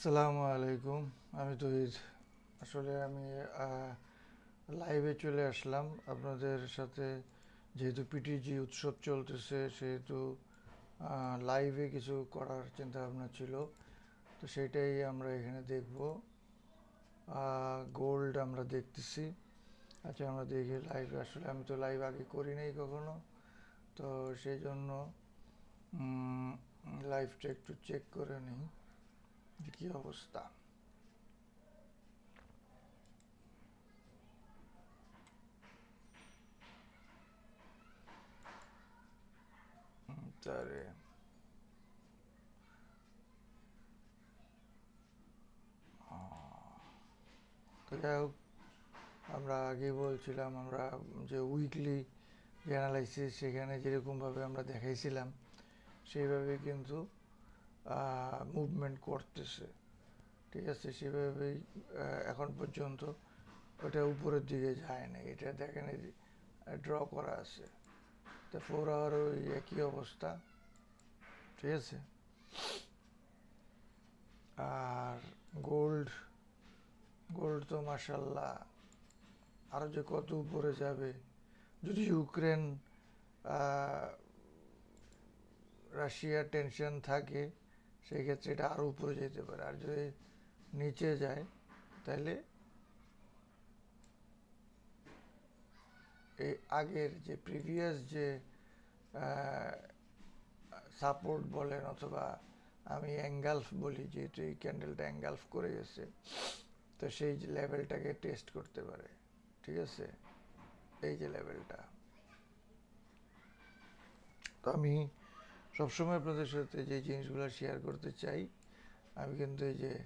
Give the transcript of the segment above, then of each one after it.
আসসালামু আলাইকুম। আমি তহিদ। আসলে আমি লাইভে চলে আসলাম। আপনাদের সাথে যেহেতু পিটিজি উৎসব চলতেছে, সেহেতু লাইভে কিছু করার চিন্তা ভাবনা ছিল। তো সেটাই আমরা এখানে দেখব। গোল্ড আমরা দেখতেছি। আচ্ছা আমরা দেখি লাইভ আসলে আমি তো লাইভ আগে করি নাই কখনো। তো সেই জন্য লাইভটা একটু চেক করে নিই। কি অবস্থা তো যাই হোক, আমরা আগে বলছিলাম, আমরা যে উইকলি যে অ্যানালাইসিস সেখানে যেরকমভাবে আমরা দেখাইছিলাম, সেইভাবে কিন্তু মুভমেন্ট করতেছে। ঠিক আছে, সেভাবেই এখন পর্যন্ত ওটা উপরের দিকে যায় না এটা দেখেন ড্র করা আছে। তো ফোর আওয়ার ওই একই অবস্থা। ঠিক আছে? আর গোল্ড গোল্ড তো মাসাল্লাহ আরও যে কত উপরে যাবে? যদি ইউক্রেন রাশিয়ার টেনশন থাকে সেই ক্ষেত্রে এটা আরও উপরে যেতে পারে। আর যদি নিচে যায়, তাহলে এই আগের যে প্রিভিয়াস যে সাপোর্ট বলেন অথবা আমি অ্যাঙ্গালফ বলি, যেহেতু এই ক্যান্ডেলটা অ্যাঙ্গালফ করে গেছে, তো সেই লেভেলটাকে টেস্ট করতে পারে। ঠিক আছে? এই যে লেভেলটা তো আমি সবসময় আপনাদের সাথে যে জিনিসগুলো শেয়ার করতে চাই, আমি কিন্তু এই যে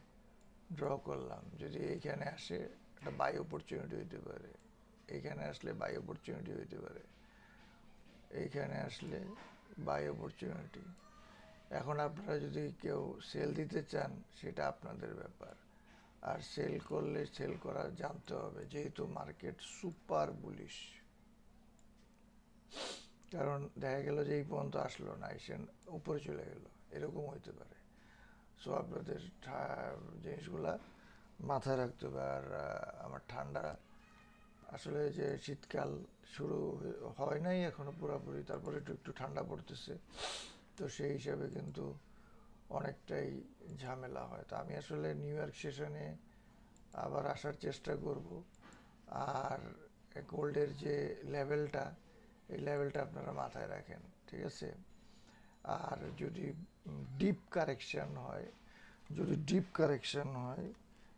ড্র করলাম। যদি এইখানে আসে একটা বাই অপরচুনিটি হইতে পারে। এইখানে আসলে বাই অপরচুনিটি হইতে পারে। এইখানে আসলে বাই অপরচুনিটি এখন আপনারা যদি কেউ সেল দিতে চান, সেটা আপনাদের ব্যাপার। আর সেল করলে সেল করা জানতে হবে, যেহেতু মার্কেট সুপার বুলিশ কারণ দেখা গেল যে এই পর্যন্ত আসলো না, এসে উপরে চলে গেল। এরকম হইতে পারে। সো আপনাদের জিনিসগুলা মাথায় রাখতে হবে। আর আমার ঠান্ডা আসলে যে শীতকাল শুরু হয় নাই এখনও পুরোপুরি, তারপরে একটু একটু ঠান্ডা পড়তেছে। তো সেই হিসাবে কিন্তু অনেকটাই ঝামেলা হয়। তো আমি আসলে নিউ ইয়র্ক সেশনে আবার আসার চেষ্টা করব। আর গোল্ডের যে লেভেলটা এই লেভেলটা আপনারা মাথায় রাখেন, ঠিক আছে? আর যদি ডিপ কারেকশন হয়, যদি ডিপ কারেকশন হয়,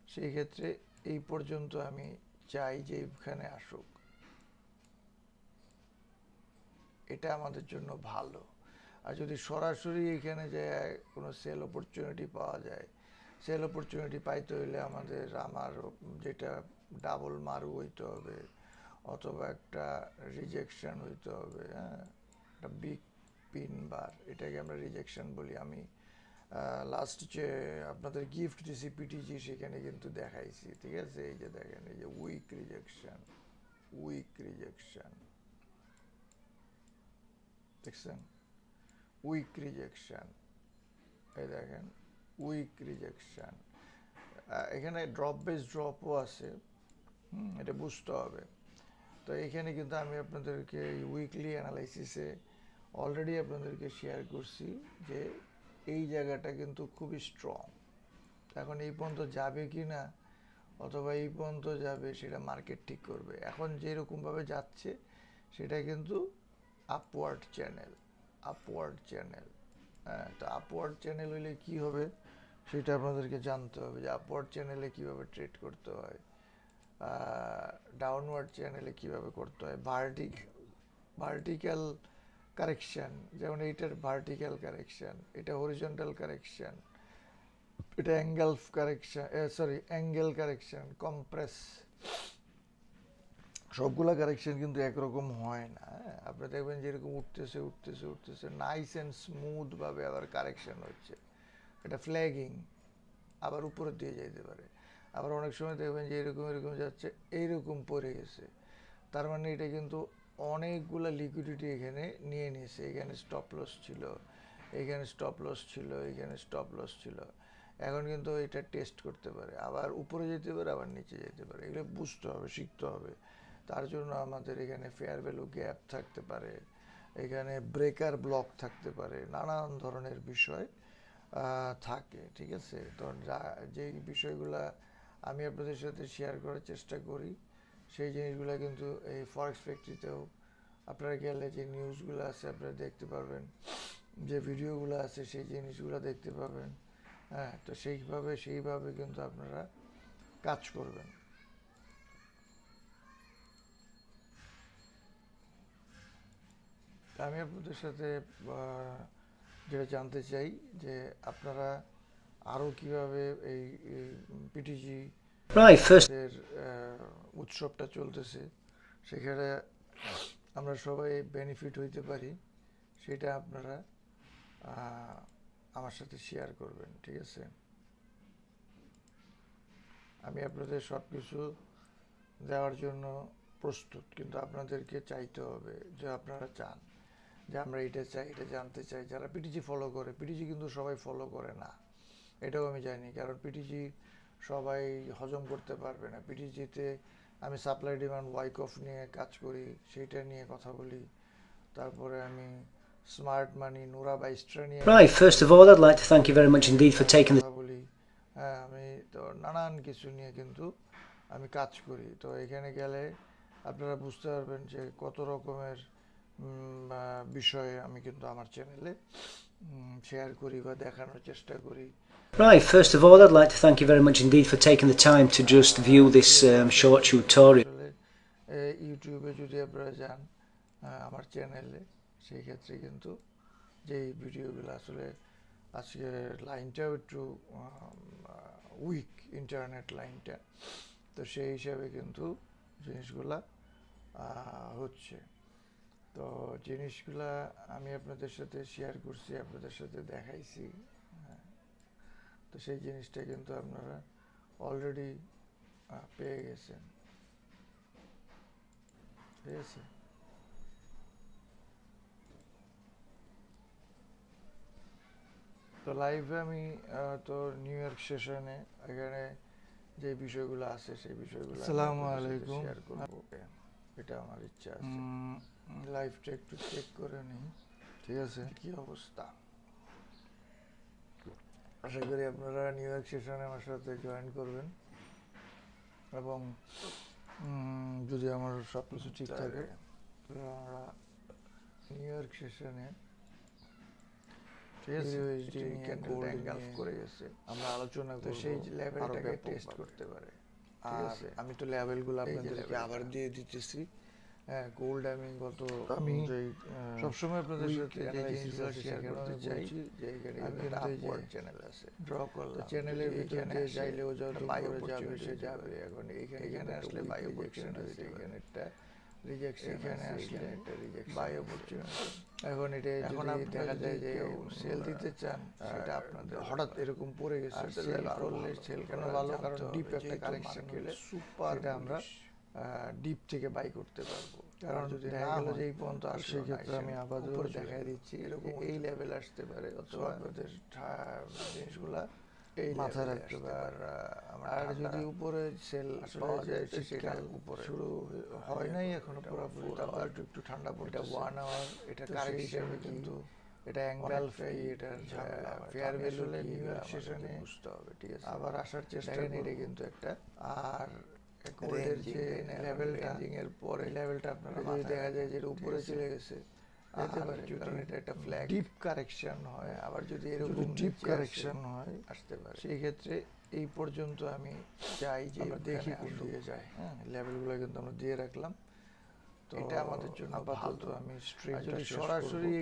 সেই ক্ষেত্রে এই পর্যন্ত আমি চাই যে এখানে আসুক। এটা আমাদের জন্য ভালো। আর যদি সরাসরি এখানে যে কোনো সেল অপরচুনিটি পাওয়া যায় সেল অপরচুনিটি পাইতে হইলে আমাদের আমার যেটা ডাবল মারু হইতে হবে। অথবা একটা রিজেকশন হইতে হবে হ্যাঁ? একটা বিগ পিন বার এটাকে আমরা রিজেকশন বলি। আমি লাস্ট যে আপনাদের গিফট দিছি পিটিজি সেখানে কিন্তু দেখাইছি, ঠিক আছে? এই যে দেখেন, এই যে উইক রিজেকশন উইক রিজেকশন দেখছেন? উইক রিজেকশন এই দেখেন উইক রিজেকশন এখানে ড্রপ বেস ড্রপও আছে। হুম, এটা বুঝতে হবে। তো এখানে কিন্তু আমি আপনাদেরকে উইকলি অ্যানালাইসিসে অলরেডি আপনাদেরকে শেয়ার করছি যে এই জায়গাটা কিন্তু খুবই স্ট্রং এখন এই পর্যন্ত যাবে কি না, অথবা এই পর্যন্ত যাবে সেটা মার্কেট ঠিক করবে। এখন যেরকমভাবে যাচ্ছে সেটা কিন্তু আপওয়ার্ড চ্যানেল আপওয়ার্ড চ্যানেল হ্যাঁ তো আপওয়ার্ড চ্যানেল হইলে কী হবে সেটা আপনাদেরকে জানতে হবে যে আপওয়ার্ড চ্যানেলে কীভাবে ট্রেড করতে হয়। ডাউনওয়ার্ড চ্যানেলে কীভাবে করতে হয়? ভার্টিক ভার্টিক্যাল কারেকশান যেমন এইটার ভার্টিক্যাল কারেকশান এটা হরিজন্টাল কারেকশান এটা angle correction sorry angle correction compress সবগুলা কারেকশন কিন্তু একরকম হয় না হ্যাঁ? আপনি দেখবেন যেরকম উঠতেছে উঠতেছে উঠতেছে নাইস অ্যান্ড স্মুথভাবে আবার কারেকশন হচ্ছে। এটা ফ্ল্যাগিং আবার উপরের দিয়ে যেতে পারে। আবার অনেক সময় দেখবেন যে এরকম এরকম যাচ্ছে, এইরকম পড়ে গেছে। তার মানে এটা কিন্তু অনেকগুলো লিকুইডিটি এখানে নিয়ে নিয়েছে। এখানে স্টপ লস ছিল, এখানে স্টপ লস ছিল, এখানে স্টপ লস ছিল। এখন কিন্তু এটা টেস্ট করতে পারে। আবার উপরে যেতে পারে, আবার নিচে যেতে পারে। এগুলো বুঝতে হবে, শিখতে হবে। তার জন্য আমাদের এখানে ফেয়ার ভ্যালু গ্যাপ থাকতে পারে। এখানে ব্রেকার ব্লক থাকতে পারে। নানান ধরনের বিষয় থাকে, ঠিক আছে? তো যা, যেই বিষয়গুলা আমি আপনাদের সাথে শেয়ার করার চেষ্টা করি। সেই জিনিসগুলো কিন্তু এই ফরেক্স ফ্যাক্টরিতেও আপনারা গেলে যে নিউজগুলো আছে আপনারা দেখতে পারবেন। যে ভিডিওগুলো আছে সেই জিনিসগুলো দেখতে পাবেন হ্যাঁ তো সেইভাবে সেইভাবে কিন্তু আপনারা কাজ করবেন। আমি আপনাদের সাথে যেটা জানতে চাই যে আপনারা আরও কীভাবে এই পিটিজি আহ, উৎসবটা চলতেছে সেখানে আমরা সবাই বেনিফিট হইতে পারি সেটা আপনারা আমার সাথে শেয়ার করবেন ঠিক আছে? আমি আপনাদের সব কিছু দেওয়ার জন্য প্রস্তুত কিন্তু আপনাদেরকে চাইতে হবে যে আপনারা চান যে আমরা এটা চাই এটা জানতে চাই যারা পিটিজি ফলো করে পিটিজি কিন্তু সবাই ফলো করে না। এটাও আমি জানি কারণ পিটিজি সবাই হজম করতে পারবে না। পিটিজিতে আমি সাপ্লাই ডিমান্ড ওয়াইক অফ নিয়ে কাজ করি সেইটা নিয়ে কথা বলি। তারপরে আমি স্মার্ট মানি নোরা বাইস্ট্রা নিয়ে right, first of all, I'd like to thank you very much indeed for taking the বলি। হ্যাঁ আমি তো নানান কিছু নিয়ে কিন্তু আমি কাজ করি। তো এখানে গেলে আপনারা বুঝতে পারবেন যে কত রকমের বিষয়ে আমি কিন্তু আমার চ্যানেলে শেয়ার করি বা দেখানোর চেষ্টা করি Right, first of all, I'd like to thank you very much indeed for taking the time to just view this um, short tutorial. ইউটিউবে যদি আপনারা যান আমার চ্যানেলে সেই ক্ষেত্রে কিন্তু যেই ভিডিওগুলো আসলে আজকে লাইনটাও একটু উইক ইন্টারনেট লাইনটা তো সেই হিসাবে কিন্তু জিনিসগুলা হচ্ছে তো জিনিসগুলা আমি আপনাদের সাথে শেয়ার করছি আপনাদের সাথে দেখাইছি হ্যাঁ। তো সেই জিনিসটা কিন্তু আপনারা অলরেডি পেয়ে গেছেন ঠিক আছে তো লাইভে আমি তো নিউ ইয়র্ক সেশনে এখানে যে বিষয়গুলো আছে সেই বিষয়গুলো আসসালামু আলাইকুম। শেয়ার করব এটা আমার ইচ্ছা আছে। লাইভটা একটু চেক করে নিই। ঠিক আছে। কি অবস্থা? আশা করি আপনারা নিউ ইয়র্ক সেশনে আমার সাথে জয়েন করবেন। এবং যদি আমার সব কিছু ঠিক থাকে তাহলে আমরা নিউ ইয়র্ক সেশনে আমরা আলোচনা করব। সেই লেভেলটাকে টেস্ট করতে পারে। আর আমি তো লেভেলগুলো গুলো আপনাদেরকে আবার দিয়ে দিতেছি। হ্যাঁ গোল্ড আমি গত আমি সবসময় আপনাদের সাথে যে জিনিসগুলো শেয়ার করতে চাই চ্যানেল আছে। ড্র করলাম চ্যানেলের ভিতরে এইখানে চাইলেও যত যাবে সে যাবে। এখন এখানে এখানে এখানে আসলে বায়ু আছে এখানে একটা রিজেকশন এখানে এখানে আসলে আসলে একটা রিজেকশন বাই। অপরচুনিটি এখন এটা এখন দেখা যায় যে সেল দিতে চান সেটা আপনাদের হঠাৎ এরকম পড়ে গেছে সেল করলে সেল কেন ভালো? কারণ ডিপ একটা কারেকশন গেলে আমরা ডিপ থেকে বাই করতে পারব। কারণ যদি দেখা দেখা যে এই পর্যন্ত তো আসলো সেই না, ক্ষেত্রে আমি চলে দেখাই দিচ্ছি এরকম এই লেভেল আসতে পারে অথবা আপনাদের জিনিসগুলা এই মাথায় রাখতে হবে। আর যদি উপরে সেল পাওয়া যায় সেটা উপরে। শুরু হয় নাই এখনও পুরোপুরি তারপর একটু একটু ঠান্ডা পড়ে ওয়ান আওয়ার এটা কারেক্ট হিসাবে কিন্তু এটা অ্যাঙ্গেল অনেকটাই ফি এটার ঝামেলা হয়। তো ফেয়ার ভ্যালু সেশনে বুঝতে হবে, ঠিক আছে? আবার আসার চেষ্টা এটা কিন্তু একটা আর Ranging, যে? লেভেলটা এর পরে লেভেলটা আপনারা দেখা যায় যেটা উপরে চলে গেছে যেতে পারে যদি কারণ এটা একটা ফ্ল্যাগ ডিপ কারেকশন হয় আবার যদি এরকম ডিপ কারেকশন হয়, আসতে পারে। সেই ক্ষেত্রে এই পর্যন্ত আমি চাই যে দেখি দিয়ে কোন কোন দিকে যায়। হ্যাঁ লেভেলগুলো কিন্তু আমরা দিয়ে রাখলাম। তো এটা আমাদের জন্য আপাতত। আমি সরাসরি